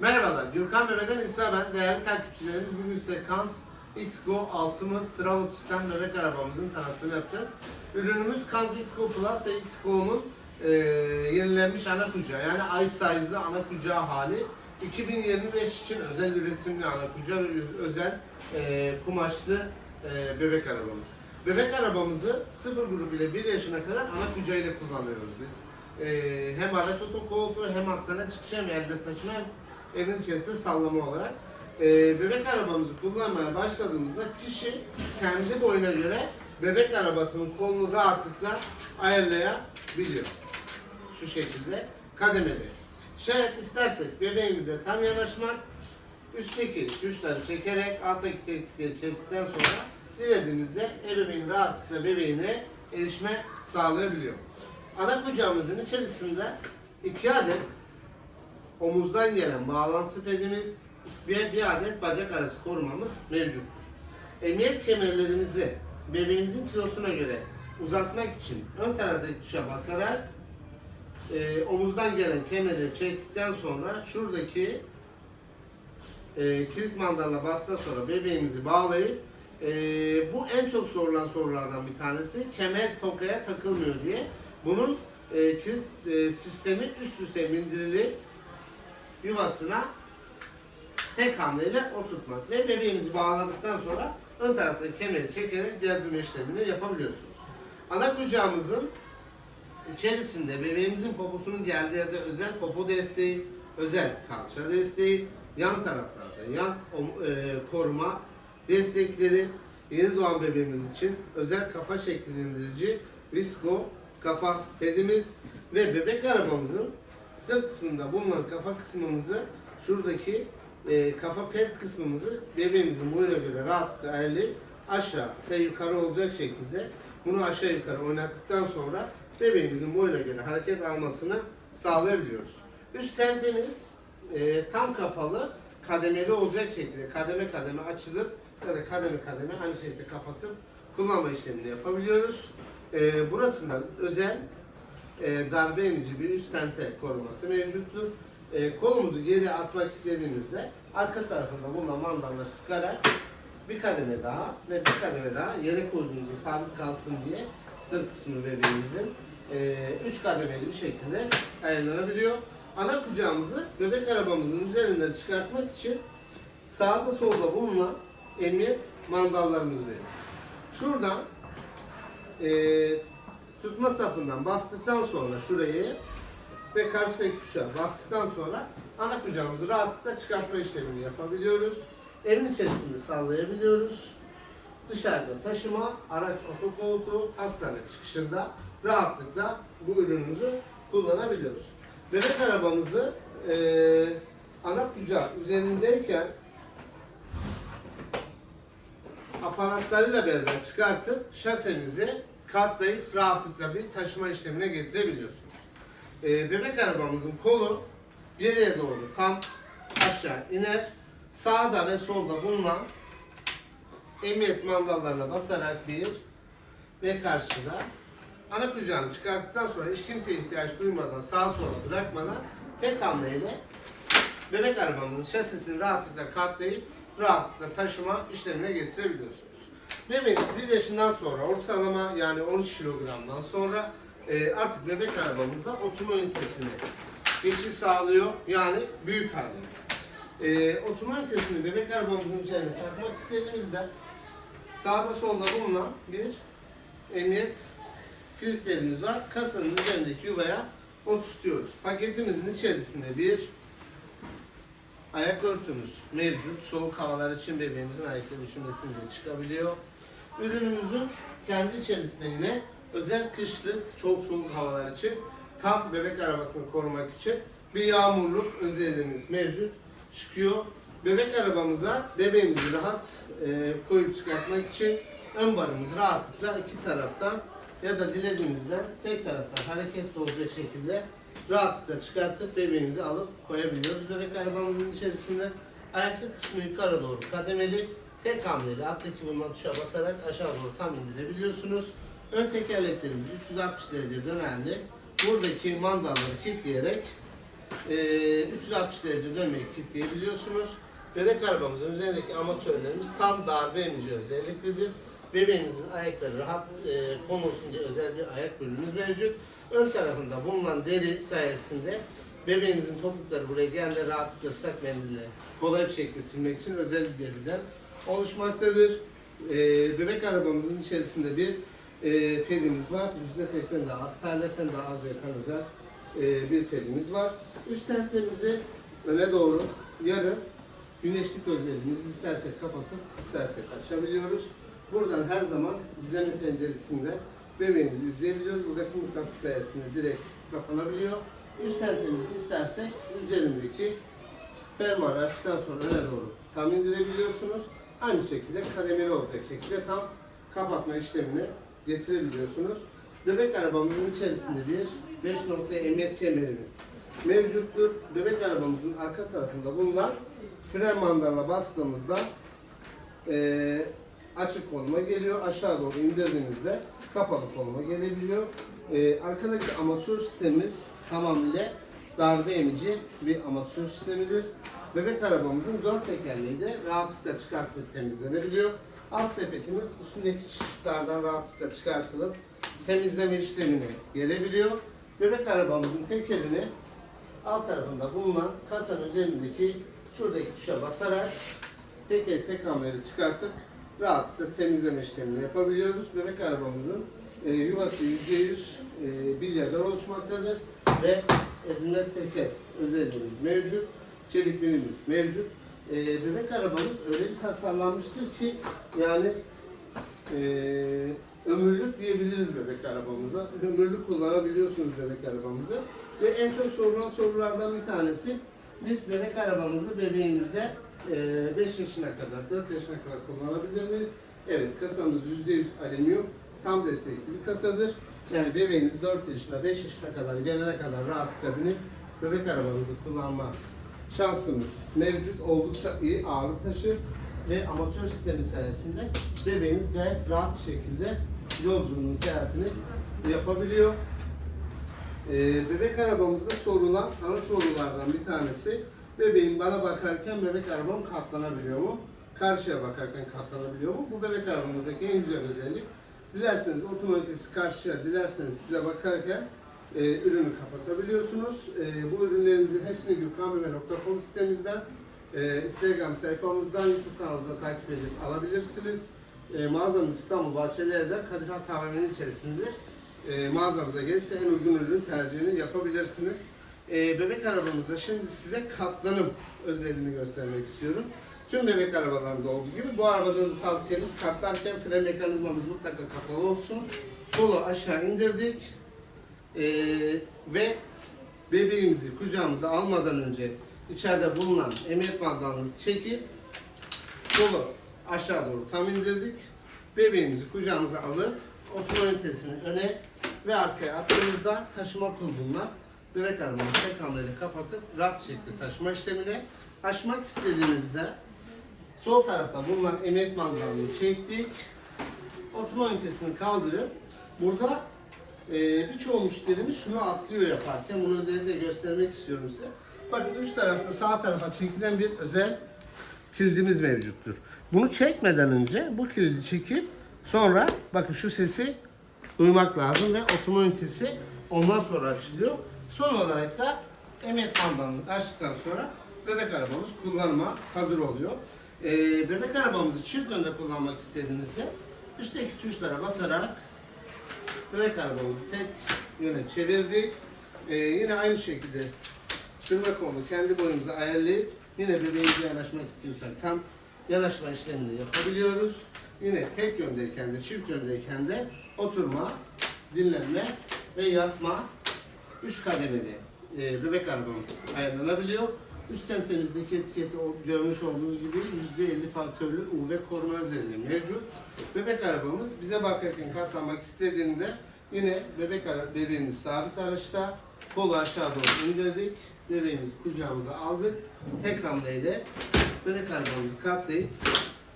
Merhabalar, Gürkan Mehmet'ten İsa ben. Değerli takipçilerimiz bugün sekans Xgo Ultimate Travel System bebek arabamızın tanıtımını yapacağız. Ürünümüz Kans Xgo Plus ve Xgo'nun e, yenilenmiş ana kucağı yani i size'lı ana kucağı hali. 2025 için özel üretimli ana kucağı ve özel e, kumaşlı e, bebek arabamız. Bebek arabamızı 0 grubu ile 1 yaşına kadar ana kucağıyla kullanıyoruz biz. E, hem araç otokoltuğu hem hastane çıkışı hem elde taşıma hem evin içerisinde sallama olarak. Ee, bebek arabamızı kullanmaya başladığımızda kişi kendi boyuna göre bebek arabasının kolunu rahatlıkla ayarlayabiliyor. Şu şekilde kademeli. Şayet istersek bebeğimize tam yanaşmak, üstteki tuşları çekerek alttaki tetikleri çektikten sonra dilediğimizde ebeveyn rahatlıkla bebeğine erişme sağlayabiliyor. Ana kucağımızın içerisinde iki adet omuzdan gelen bağlantı pedimiz ve bir adet bacak arası korumamız mevcuttur. Emniyet kemerlerimizi bebeğimizin kilosuna göre uzatmak için ön taraftaki tuşa basarak e, omuzdan gelen kemeri çektikten sonra şuradaki e, kilit mandalla bastıktan sonra bebeğimizi bağlayıp e, bu en çok sorulan sorulardan bir tanesi kemer tokaya takılmıyor diye. Bunun e, kilit e, sistemi üst üste bindirilip yuvasına tek hamleyle oturtmak ve bebeğimizi bağladıktan sonra ön taraftaki kemeri çekerek gerdirme işlemini yapabiliyorsunuz. Ana kucağımızın içerisinde bebeğimizin poposunun geldiği yerde özel popo desteği, özel kalça desteği, yan taraflarda yan e, koruma destekleri, yeni doğan bebeğimiz için özel kafa şeklendirici Visco kafa pedimiz ve bebek arabamızın sırt kısmında bulunan kafa kısmımızı şuradaki e, kafa ped kısmımızı bebeğimizin boyuna göre rahatlıkla ayarlayıp aşağı ve yukarı olacak şekilde bunu aşağı yukarı oynattıktan sonra bebeğimizin boyuna göre hareket almasını sağlayabiliyoruz. Üst tentemiz e, tam kapalı kademeli olacak şekilde kademe kademe açılıp ya da kademe kademe aynı şekilde kapatıp kullanma işlemini yapabiliyoruz. E, burasında özel e, darbe emici bir üst tente koruması mevcuttur. E, kolumuzu geri atmak istediğimizde arka tarafında bulunan mandalla sıkarak bir kademe daha ve bir kademe daha yere koyduğumuzda sabit kalsın diye sırt kısmı bebeğimizin e, üç kademeli bir şekilde ayarlanabiliyor. Ana kucağımızı bebek arabamızın üzerinden çıkartmak için sağda solda bulunan emniyet mandallarımız mevcut. Şuradan e, tutma sapından bastıktan sonra şurayı ve karşıdaki tuşa bastıktan sonra ana kucağımızı rahatlıkla çıkartma işlemini yapabiliyoruz. Evin içerisinde sallayabiliyoruz. Dışarıda taşıma, araç otokoltuğu, hastane çıkışında rahatlıkla bu ürünümüzü kullanabiliyoruz. Bebek arabamızı eee ana kucağı üzerindeyken aparatlarıyla beraber çıkartıp şasemizi katlayıp rahatlıkla bir taşıma işlemine getirebiliyorsunuz. Ee, bebek arabamızın kolu geriye doğru tam aşağı iner. Sağda ve solda bulunan emniyet mandallarına basarak bir ve karşıda ana kucağını çıkarttıktan sonra hiç kimseye ihtiyaç duymadan sağa sola bırakmadan tek hamleyle bebek arabamızın şasisini rahatlıkla katlayıp rahatlıkla taşıma işlemine getirebiliyorsunuz. Bebeğiniz 1 yaşından sonra ortalama yani 13 kilogramdan sonra e, artık bebek arabamızda oturma ünitesine geçiş sağlıyor yani büyük hali. E, oturma ünitesini bebek arabamızın üzerine takmak istediğimizde sağda solda bulunan bir emniyet kilitlerimiz var. Kasanın üzerindeki yuvaya oturtuyoruz. Paketimizin içerisinde bir ayak örtümüz mevcut. Soğuk havalar için bebeğimizin ayakları üşümesin diye çıkabiliyor. Ürünümüzün kendi içerisinde yine özel kışlık çok soğuk havalar için tam bebek arabasını korumak için bir yağmurluk özelliğimiz mevcut çıkıyor. Bebek arabamıza bebeğimizi rahat e, koyup çıkartmak için ön barımız rahatlıkla iki taraftan ya da dilediğimizden tek taraftan hareketli olacak şekilde rahatlıkla çıkartıp bebeğimizi alıp koyabiliyoruz. Bebek arabamızın içerisinde ayaklı kısmı yukarı doğru kademeli tek hamleyle alttaki bulunan tuşa basarak aşağı doğru tam indirebiliyorsunuz. Ön tekerleklerimiz 360 derece dönerli. Buradaki mandalları kilitleyerek e, 360 derece dönmeyi kilitleyebiliyorsunuz. Bebek arabamızın üzerindeki amatörlerimiz tam darbe emici özelliklidir. Bebeğinizin ayakları rahat e, konulsun diye özel bir ayak bölümümüz mevcut. Ön tarafında bulunan deri sayesinde bebeğinizin topukları buraya geldiğinde rahatlıkla ıslak mendille kolay bir şekilde silmek için özel bir deriden oluşmaktadır. E, bebek arabamızın içerisinde bir e, pedimiz var. %80 daha az terleten daha az yakan özel e, bir pedimiz var. Üst tentemizi öne doğru yarı güneşlik gözlerimizi istersek kapatıp istersek açabiliyoruz. Buradan her zaman izleme penceresinde bebeğimizi izleyebiliyoruz. Buradaki mıknatıs sayesinde direkt kapanabiliyor. Üst tentemizi istersek üzerindeki fermuarı açtıktan sonra öne doğru tam indirebiliyorsunuz. Aynı şekilde kademeli olacak şekilde tam kapatma işlemini getirebiliyorsunuz. Bebek arabamızın içerisinde bir 5 nokta emniyet kemerimiz mevcuttur. Bebek arabamızın arka tarafında bulunan fren mandalına bastığımızda eee, açık konuma geliyor. Aşağı doğru indirdiğinizde kapalı konuma gelebiliyor. Eee, arkadaki amatör sistemimiz tamamıyla darbe emici bir amatör sistemidir. Bebek arabamızın dört tekerleği de rahatlıkla çıkartılıp temizlenebiliyor. Alt sepetimiz üstündeki çıkışlardan rahatlıkla çıkartılıp temizleme işlemine gelebiliyor. Bebek arabamızın tekerini alt tarafında bulunan kasanın üzerindeki şuradaki tuşa basarak teker tek çıkartıp rahatlıkla temizleme işlemini yapabiliyoruz. Bebek arabamızın e, yuvası %100 e, bilyadan oluşmaktadır ve ezilmez teker özelliğimiz mevcut. Çelik milimiz mevcut. E, bebek arabamız öyle bir tasarlanmıştır ki yani e, ömürlük diyebiliriz bebek arabamıza. Ömürlük kullanabiliyorsunuz bebek arabamızı. Ve en çok sorulan sorulardan bir tanesi biz bebek arabamızı bebeğimizde 5 yaşına kadar, 4 yaşına kadar kullanabilir miyiz? Evet, kasamız %100 alüminyum, tam destekli bir kasadır. Yani bebeğiniz 4 yaşına, 5 yaşına kadar gelene kadar rahatlıkla binip bebek arabanızı kullanma şansımız mevcut. Oldukça iyi ağırlık taşı ve amatör sistemi sayesinde bebeğiniz gayet rahat bir şekilde yolculuğunun seyahatini yapabiliyor. Ee, bebek arabamızda sorulan ana sorulardan bir tanesi bebeğim bana bakarken bebek arabam katlanabiliyor mu? Karşıya bakarken katlanabiliyor mu? Bu bebek arabamızdaki en güzel özellik. Dilerseniz otomatik karşıya, dilerseniz size bakarken e, ürünü kapatabiliyorsunuz. E, bu ürünlerimizin hepsini gürkanbebe.com sitemizden, e, Instagram sayfamızdan, YouTube kanalımızdan takip edip alabilirsiniz. E, mağazamız İstanbul Bahçelievler Kadir Has AVM'nin içerisindedir. E, mağazamıza gelip en uygun ürün tercihini yapabilirsiniz. E, bebek arabamızda şimdi size katlanım özelliğini göstermek istiyorum. Tüm bebek arabalarında olduğu gibi bu arabada da tavsiyemiz katlarken fren mekanizmamız mutlaka kapalı olsun. Kolu aşağı indirdik. Ee, ve bebeğimizi kucağımıza almadan önce içeride bulunan emniyet bandalını çekip kolu aşağı doğru tam indirdik. Bebeğimizi kucağımıza alıp oturma öne ve arkaya attığımızda taşıma kulbundan bebek arabamızı tek hamleyle kapatıp bir şekilde taşıma işlemine açmak istediğinizde sol tarafta bulunan emniyet mandalını çektik. Oturma ünitesini kaldırıp burada ee, birçok müşterimiz şunu atlıyor yaparken bunu özellikle göstermek istiyorum size. Bakın üst tarafta sağ tarafa çekilen bir özel kilidimiz mevcuttur. Bunu çekmeden önce bu kilidi çekip sonra bakın şu sesi duymak lazım ve oturma ünitesi ondan sonra açılıyor. Son olarak da emniyet bandını açtıktan sonra bebek arabamız kullanıma hazır oluyor. Ee, bebek arabamızı çift yönde kullanmak istediğimizde üstteki tuşlara basarak Bebek arabamızı tek yöne çevirdik. Ee, yine aynı şekilde sürme kolunu kendi boyumuza ayarlayıp yine bebeğimize yanaşmak istiyorsak tam yanaşma işlemini yapabiliyoruz. Yine tek yöndeyken de çift yöndeyken de oturma, dinlenme ve yatma üç kademeli e, bebek arabamız ayarlanabiliyor. Üst tentemizdeki etiketi görmüş olduğunuz gibi %50 faktörlü UV koruma özelliği mevcut. Bebek arabamız bize bakarken katlanmak istediğinde yine bebek bebeğimiz sabit araçta kolu aşağı doğru indirdik. Bebeğimizi kucağımıza aldık. Tek hamleyle bebek arabamızı katlayıp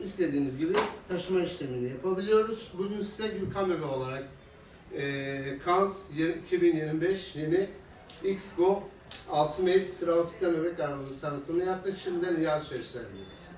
istediğimiz gibi taşıma işlemini yapabiliyoruz. Bugün size Gürkan Bebe olarak e, Kans 2025 yeni XGO Ultimate Travel System bebek arabamızın tanıtımını yaptık. Şimdiden iyi alışverişlerindeyiz.